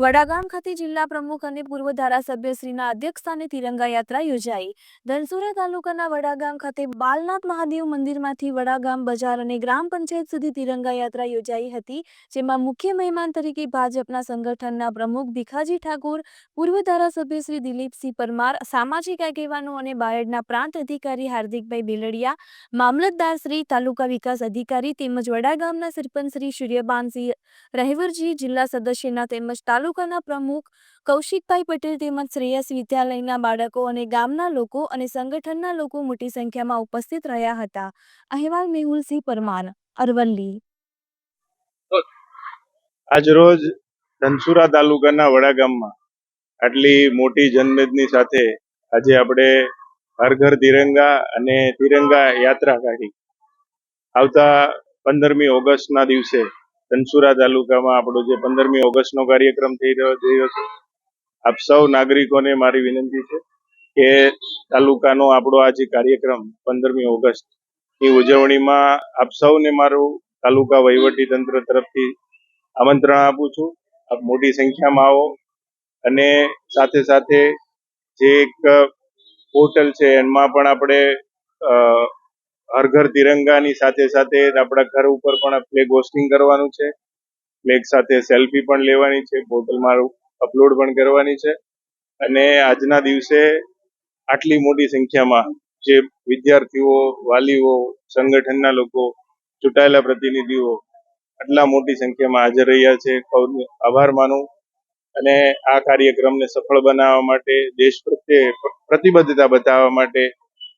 વડાગામ ખાતે જિલ્લા પ્રમુખ અને પૂર્વ ધારાસભ્યશ્રીના અધ્યક્ષસ્થાને તિરંગા યાત્રા યોજાઈ. ધનસુરા તાલુકાના વડાગામ ખાતે બાલનાથ મહાદેવ મંદિરમાંથી વડાગામ બજાર અને ગ્રામ પંચાયત સુધી તિરંગા યાત્રા યોજાઈ હતી, જેમાં મુખ્ય મહેમાન તરીકે ભાજપના સંગઠનના પ્રમુખ ભીખાજી ઠાકોર, પૂર્વ ધારાસભ્ય શ્રી દિલીપસિંહ પરમાર, સામાજિક આગેવાનો અને બાયડના પ્રાંત અધિકારી હાર્દિકભાઈ બેલડિયા, મામલતદાર શ્રી તાલુકા વિકાસ અધિકારી તેમજ વડાગામના સરપંચ શ્રી સૂર્યબાનસિંહ રહેવરજી, જિલ્લા સદસ્યના તેમજ તાલુકાના પ્રમુખ કૌશિકભાઈ પટેલ તેમજ શ્રેયસ વિદ્યાલયના બાળકો અને ગામના લોકો અને સંગઠનના લોકો મોટી સંખ્યામાં ઉપસ્થિત રહ્યા હતા. અહેવાલ મેહુલસિંહ પરમાર, અરવલ્લી. આજરોજ ધનસુરા તાલુકાના વડા ગામમાં આટલી મોટી જનમેદની સાથે આજે આપણે હર ઘર તિરંગા અને તિરંગા યાત્રા કાઢી. આવતા પંદરમી ઓગસ્ટના દિવસે ધનસુરા તાલુકામાં આપણો જે પંદરમી ઓગસ્ટનો કાર્યક્રમ થઈ રહ્યો રહ્યો છે. આપ સૌ નાગરિકોને મારી વિનંતી છે કે તાલુકાનો આપણો આ જે કાર્યક્રમ પંદરમી ઓગસ્ટની ઉજવણીમાં આપ સૌને મારું તાલુકા વહીવટી તંત્ર તરફથી આમંત્રણ આપું છું. આપ મોટી સંખ્યામાં આવો અને સાથે સાથે જે એક પોર્ટલ છે એમાં પણ આપણે હર ઘર તિરંગાની સાથે સાથે આપણા ઘર ઉપર પણ ફ્લેગ હોસ્ટિંગ કરવાનું છે. ફ્લેગ સાથે સેલ્ફી પણ લેવાની છે. પોર્ટલમાં અપલોડ પણ કરવાની છે. અને આજના દિવસે આટલી મોટી સંખ્યામાં જે વિદ્યાર્થીઓ, વાલીઓ, સંગઠનના લોકો, ચૂંટાયેલા પ્રતિનિધિઓ આટલા મોટી સંખ્યામાં હાજર રહ્યા છે. આભાર માનું અને આ કાર્યક્રમને સફળ બનાવવા માટે, દેશ પ્રત્યે પ્રતિબદ્ધતા બતાવવા માટે,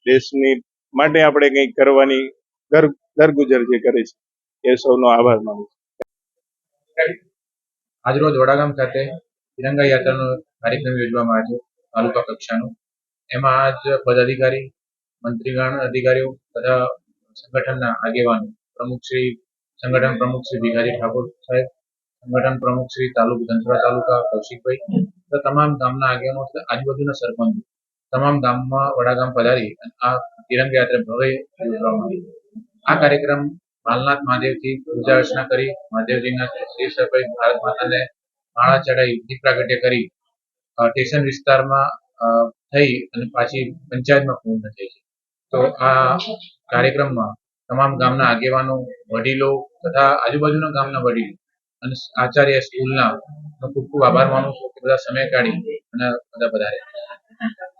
દેશની માટે આપણે કંઈક કરવાની ઘર, ઘરગુજર જે કરે છે, એ સૌનો આભાર માનું છું. આજરોજ વડાગામ ખાતે તિરંગા યાત્રાનો કાર્યક્રમ યોજવામાં આવ્યો તાલુકા કક્ષાનો એમાં આજ પદાધિકારી, મંત્રીગણ અધિકારીઓ તથા સંગઠનના આગેવાનો, પ્રમુખ શ્રી, સંગઠન પ્રમુખ શ્રી ભિખારી ઠાકોર સાહેબ, સંગઠન પ્રમુખ શ્રી તાલુકા ધનસુરા તાલુકા કૌશિકભાઈ, તથા તમામ ગામના આગેવાનો, આજુબાજુના સરપંચો તમામ ગામમાં વડાગામ પધારી અને આ તિરંગ યાત્રા ભવ્ય યોજવામાં આવી. આ કાર્યક્રમ બાલનાથ મહાદેવથી પૂજા અર્ચના કરી, મહાદેવજીના શીર્ષ પર ભારત માતાને માળા ચડાઈ દીપ પ્રાગટ્ય કરી સ્ટેશન વિસ્તારમાં થઈ અને પાછી પંચાયતમાં પૂર્ણ થઈ છે. તો આ કાર્યક્રમમાં તમામ ગામના આગેવાનો, વડીલો તથા આજુબાજુના ગામના વડીલો અને આચાર્ય સ્કૂલના ખૂબ ખૂબ આભાર માનું છું કે બધા સમય કાઢી અને બધા પધાર્યા.